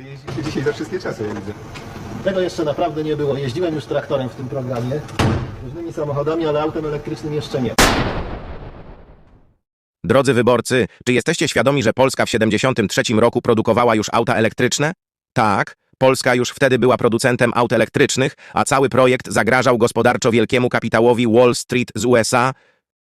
Wy jeździcie dzisiaj za wszystkie czasy, ja widzę. Tego jeszcze naprawdę nie było. Jeździłem już traktorem w tym programie, różnymi samochodami, ale autem elektrycznym jeszcze nie. Drodzy wyborcy, czy jesteście świadomi, że Polska w 73 roku produkowała już auta elektryczne? Tak, Polska już wtedy była producentem aut elektrycznych, a cały projekt zagrażał gospodarczo wielkiemu kapitałowi Wall Street z USA.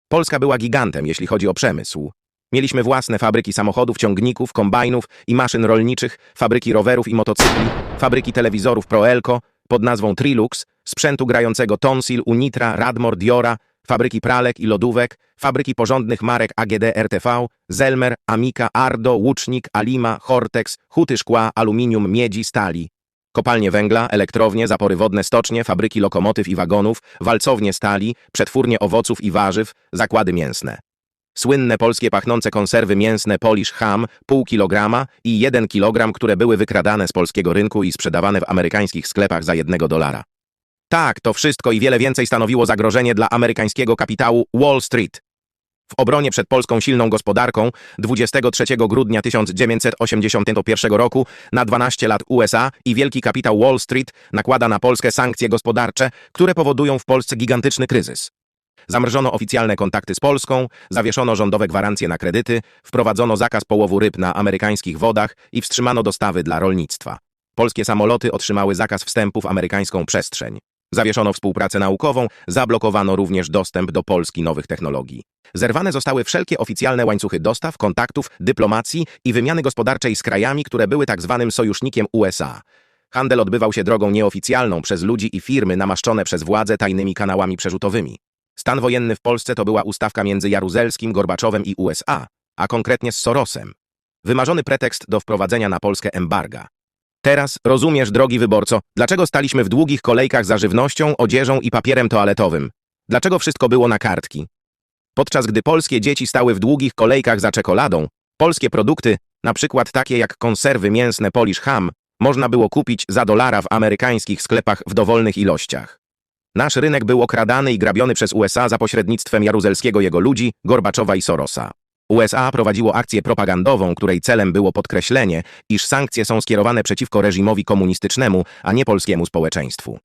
Polska była gigantem, jeśli chodzi o przemysł. Mieliśmy własne fabryki samochodów, ciągników, kombajnów i maszyn rolniczych, fabryki rowerów i motocykli, fabryki telewizorów Proelco pod nazwą Trilux, sprzętu grającego Tonsil, Unitra, Radmor, Diora, fabryki pralek i lodówek, fabryki porządnych marek AGD, RTV, Zelmer, Amica, Ardo, Łucznik, Alima, Hortex, huty szkła, aluminium, miedzi, stali. Kopalnie węgla, elektrownie, zapory wodne, stocznie, fabryki lokomotyw i wagonów, walcownie stali, przetwórnie owoców i warzyw, zakłady mięsne. Słynne polskie pachnące konserwy mięsne Polish Ham, pół kilograma i jeden kilogram, które były wykradane z polskiego rynku i sprzedawane w amerykańskich sklepach za jednego dolara. Tak, to wszystko i wiele więcej stanowiło zagrożenie dla amerykańskiego kapitału Wall Street. W obronie przed polską silną gospodarką 23 grudnia 1981 roku na 12 lat USA i wielki kapitał Wall Street nakłada na Polskę sankcje gospodarcze, które powodują w Polsce gigantyczny kryzys. Zamrzono oficjalne kontakty z Polską, zawieszono rządowe gwarancje na kredyty, wprowadzono zakaz połowu ryb na amerykańskich wodach i wstrzymano dostawy dla rolnictwa. Polskie samoloty otrzymały zakaz wstępu w amerykańską przestrzeń. Zawieszono współpracę naukową, zablokowano również dostęp do Polski nowych technologii. Zerwane zostały wszelkie oficjalne łańcuchy dostaw, kontaktów, dyplomacji i wymiany gospodarczej z krajami, które były tak zwanym sojusznikiem USA. Handel odbywał się drogą nieoficjalną przez ludzi i firmy namaszczone przez władze tajnymi kanałami przerzutowymi. Stan wojenny w Polsce to była ustawka między Jaruzelskim, Gorbaczowem i USA, a konkretnie z Sorosem. Wymarzony pretekst do wprowadzenia na Polskę embarga. Teraz rozumiesz, drogi wyborco, dlaczego staliśmy w długich kolejkach za żywnością, odzieżą i papierem toaletowym. Dlaczego wszystko było na kartki. Podczas gdy polskie dzieci stały w długich kolejkach za czekoladą, polskie produkty, na przykład takie jak konserwy mięsne Polish Ham, można było kupić za dolara w amerykańskich sklepach w dowolnych ilościach. Nasz rynek był okradany i grabiony przez USA za pośrednictwem Jaruzelskiego jego ludzi, Gorbaczowa i Sorosa. USA prowadziło akcję propagandową, której celem było podkreślenie, iż sankcje są skierowane przeciwko reżimowi komunistycznemu, a nie polskiemu społeczeństwu.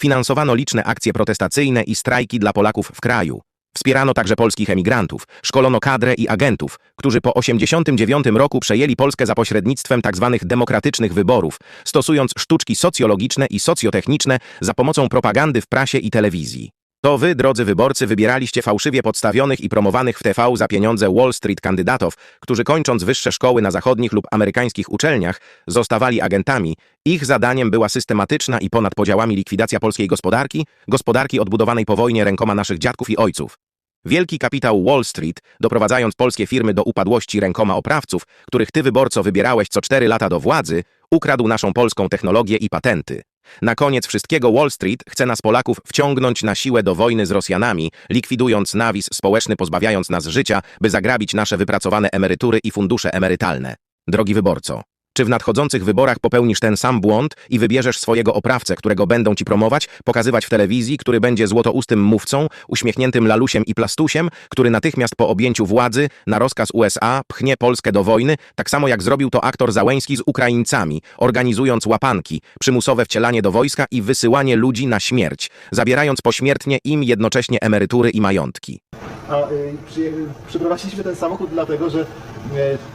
Finansowano liczne akcje protestacyjne i strajki dla Polaków w kraju. Wspierano także polskich emigrantów, szkolono kadrę i agentów, którzy po 1989 roku przejęli Polskę za pośrednictwem tzw. demokratycznych wyborów, stosując sztuczki socjologiczne i socjotechniczne za pomocą propagandy w prasie i telewizji. To wy, drodzy wyborcy, wybieraliście fałszywie podstawionych i promowanych w TV za pieniądze Wall Street kandydatów, którzy kończąc wyższe szkoły na zachodnich lub amerykańskich uczelniach, zostawali agentami. Ich zadaniem była systematyczna i ponad podziałami likwidacja polskiej gospodarki, gospodarki odbudowanej po wojnie rękoma naszych dziadków i ojców. Wielki kapitał Wall Street, doprowadzając polskie firmy do upadłości rękoma oprawców, których ty, wyborco, wybierałeś co cztery lata do władzy, ukradł naszą polską technologię i patenty. Na koniec wszystkiego Wall Street chce nas Polaków wciągnąć na siłę do wojny z Rosjanami, likwidując nawis społeczny, pozbawiając nas życia, by zagrabić nasze wypracowane emerytury i fundusze emerytalne. Drogi wyborco, czy w nadchodzących wyborach popełnisz ten sam błąd i wybierzesz swojego oprawcę, którego będą ci promować, pokazywać w telewizji, który będzie złotoustym mówcą, uśmiechniętym lalusiem i plastusiem, który natychmiast po objęciu władzy, na rozkaz USA, pchnie Polskę do wojny, tak samo jak zrobił to aktor Załęski z Ukraińcami, organizując łapanki, przymusowe wcielanie do wojska i wysyłanie ludzi na śmierć, zabierając pośmiertnie im jednocześnie emerytury i majątki. A y, przy, przyprowadziliśmy ten samochód dlatego, że y,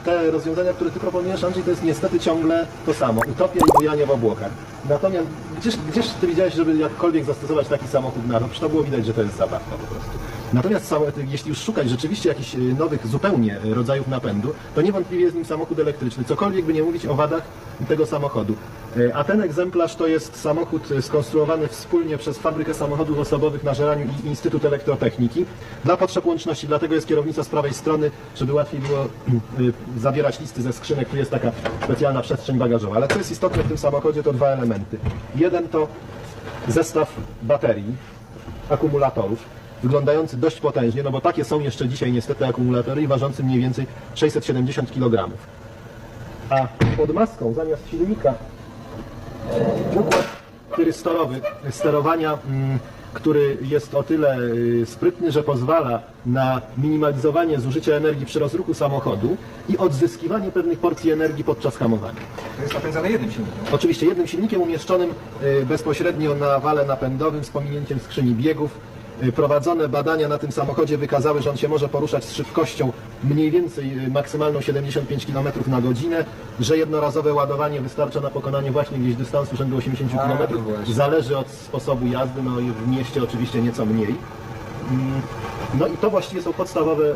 te rozwiązania, które ty proponujesz, Andrzej, to jest niestety ciągle to samo. Utopia i bujanie w obłokach. Natomiast gdzież, gdzież ty widziałeś, żeby jakkolwiek zastosować taki samochód na? Przecież to było widać, że to jest zabawka po prostu. Natomiast sam- jeśli już szukać rzeczywiście jakichś y, nowych zupełnie y, rodzajów napędu, to niewątpliwie jest nim samochód elektryczny. Cokolwiek by nie mówić o wadach tego samochodu. Y, A ten egzemplarz to jest samochód y, skonstruowany wspólnie przez Fabrykę Samochodów Osobowych na Żeraniu i Instytut Elektrotechniki dla potrzeb łączności. Dlatego jest kierownica z prawej strony, żeby łatwiej było y, zabierać listy ze skrzynek. Tu jest taka specjalna przestrzeń bagażowa. Ale co jest istotne w tym samochodzie, to dwa elementy. Jeden to zestaw baterii, akumulatorów, wyglądający dość potężnie, no bo takie są jeszcze dzisiaj niestety akumulatory ważący mniej więcej 670 kg. A pod maską zamiast silnika układ tyrystorowy sterowania mm, który jest o tyle y, sprytny, że pozwala na minimalizowanie zużycia energii przy rozruchu samochodu i odzyskiwanie pewnych porcji energii podczas hamowania. To jest napędzane jednym silnikiem. Oczywiście jednym silnikiem umieszczonym y, bezpośrednio na wale napędowym z pominięciem skrzyni biegów. Y, Prowadzone badania na tym samochodzie wykazały, że on się może poruszać z szybkością mniej więcej y, maksymalną 75 km na godzinę, że jednorazowe ładowanie wystarcza na pokonanie właśnie gdzieś dystansu rzędu 80 A, km. właśnie. Zależy od sposobu jazdy, no i w mieście oczywiście nieco mniej. Mm, No i to właściwie są podstawowe y,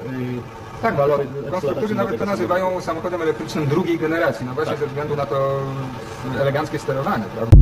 Tak, walory konstruktorzy nawet to nazywają samochodem elektrycznym drugiej generacji, no właśnie ze względu na to eleganckie sterowanie, prawda?